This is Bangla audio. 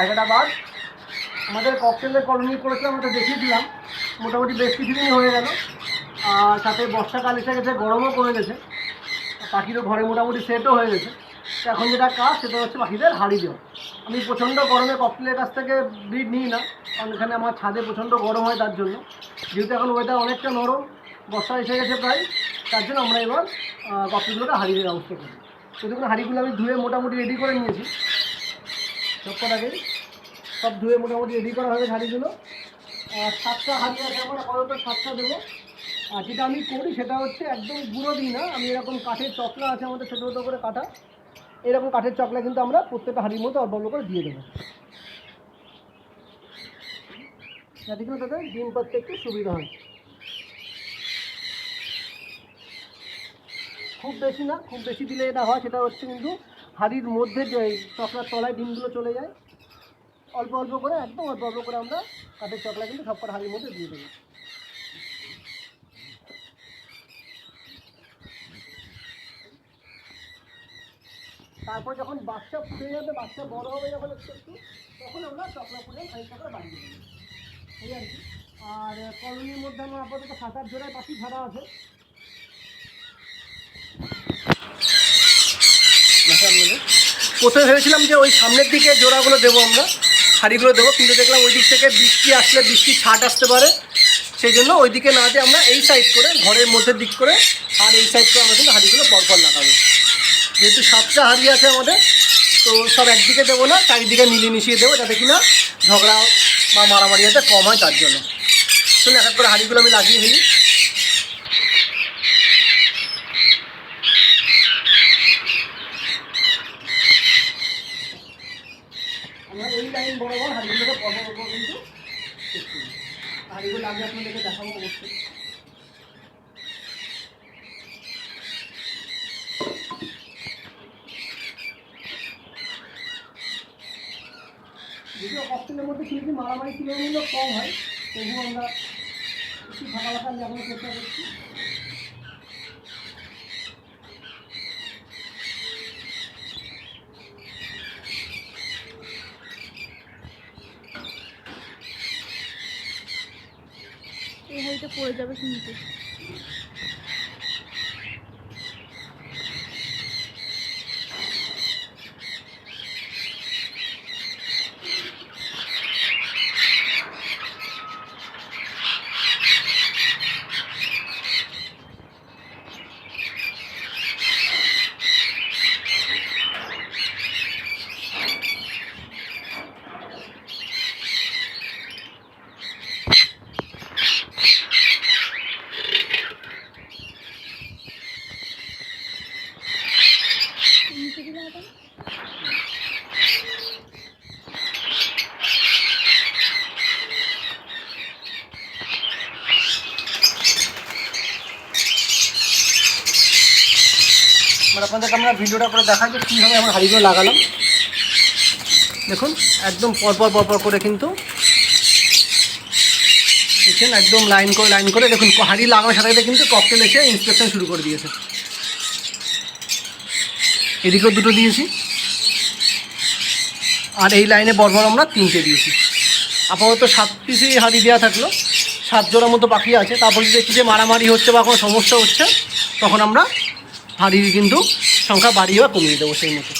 জায়গাটা বাদ আমাদের ককটেলের কলোনি করেছিলাম ওটা দেখিয়েছিলাম মোটামুটি বেশ কিছুদিনই হয়ে গেল। আর সাথে বর্ষাকাল এসে গেছে, গরমও কমে গেছে। পাখিরও ঘরে মোটামুটি সেটও হয়ে গেছে। এখন যেটা কাজ, সেটা হচ্ছে পাখিদের হাড়ি দেওয়া। আমি প্রচণ্ড গরমে ককটেলের কাছ থেকে ব্রিড নিই না, কারণ এখানে আমার ছাদে প্রচণ্ড গরম হয় তার জন্য। যেহেতু এখন ওয়েদার অনেকটা নরম, বর্ষা এসে গেছে প্রায়, তার জন্য আমরা এবার ককটেলগুলোকে হাড়ি দেওয়ার ব্যবস্থা করি। দেখুন, হাঁড়িগুলো আমি ধুয়ে মোটামুটি রেডি করে নিয়েছি। সবকটাকে সব ধুয়ে মোটামুটি রেডি করা হবে হাঁড়িগুলো আর সাতটা হাঁড়ি আছে, আমার আপাতত সাতটা দেবো। আর যেটা আমি করি সেটা হচ্ছে একদম গুঁড়ো দিই না। আমি এরকম কাঠের চকলা আছে আমাদের ছোটো ছোটো করে কাটা। এরকম কাঠের চকলা কিন্তু আমরা প্রত্যেকটা হাঁড়ির মধ্যে অল্প অল্প করে দিয়ে দেবো। যাতে কিনা তাদের ডিম পাততে একটু সুবিধা হয়। খুব বেশি না, খুব বেশি দিলে এটা হয়, সেটা হচ্ছে কিন্তু হাড়ির মধ্যে যে চকলার তলায় ডিমগুলো চলে যায়, অল্প অল্প করে, একদম অল্প অল্প করে আমরা কাঠের চকলা কিন্তু সব কটা হাড়ির মধ্যে দিয়ে দেবো। তারপর যখন বাচ্চা ফুটে যাবে, বাচ্চা বড় হবে যখন একটু একটু, তখন আমরা চকলা ফুটে খানিক চকলা বাড়িয়ে দেবো এই আর কি। আর কলোনির মধ্যে আমার আপাতত সাত আট জোড়ায় পাখি ছাড়া আছে। প্রথমে ভেবেছিলাম যে ওই সামনের দিকে জোড়াগুলো দেবো আমরা, শাড়িগুলো দেবো, কিন্তু দেখলাম ওই দিক থেকে বৃষ্টি আসলে বৃষ্টির ছাট আসতে পারে। সেই জন্য ওই দিকে না দিয়ে আমরা এই সাইড করে, ঘরের মধ্যে দিক করে আর এই সাইড করে আমরা কিন্তু হাঁড়িগুলো পরপর লাগাবো। যেহেতু সাতটা হাঁড়ি আছে আমাদের, তো সব একদিকে দেবো না, চারিদিকে মিলিয়ে মিশিয়ে দেবো যাতে কিনা ঝগড়া বা মারামারি যাতে কম হয় তার জন্য। শুনে এক করে হাঁড়িগুলো আমি লাগিয়ে ফেলি আমরা এই লাইন বরাবর পরপর কিন্তু করি হাঁড়িগুলো আগে আপনাদেরকে দেখাবো অবশ্যই। যদিও হস্টেলের মধ্যে কিন্তু মারামারি তুলনামূলক কম হয় তবুও আমরা একটু ফাঁকা ফাঁকা লাগানোর চেষ্টা করছি পড়ে যাবে কিন্তু মানে আপনাদেরকে আমরা ভিডিওটা করে দেখাই যে কীভাবে আমরা হাঁড়িগুলো লাগালাম। দেখুন, একদম পরপর পরপর করে কিন্তু। দেখছেন? একদম লাইন করে লাইন করে। দেখুন, হাঁড়ি লাগানোর সাথে সাথে কিন্তু ককটেল এসে ইন্সপেকশন শুরু করে দিয়েছে। এদিকেও দুটো দিয়েছি। আর এই লাইনে বরবর আমরা তিনটে দিয়েছি। আপাতত সাত পিসই হাঁড়ি দেওয়া থাকল। সাত জোড়ার মতো পাখি আছে। তারপর যদি দেখি যে মারামারি হচ্ছে বা কোনো সমস্যা হচ্ছে, তখন আমরা হাঁড়ির কিন্তু সংখ্যা বাড়িয়ে বা কমিয়ে দেবো সেই মতো।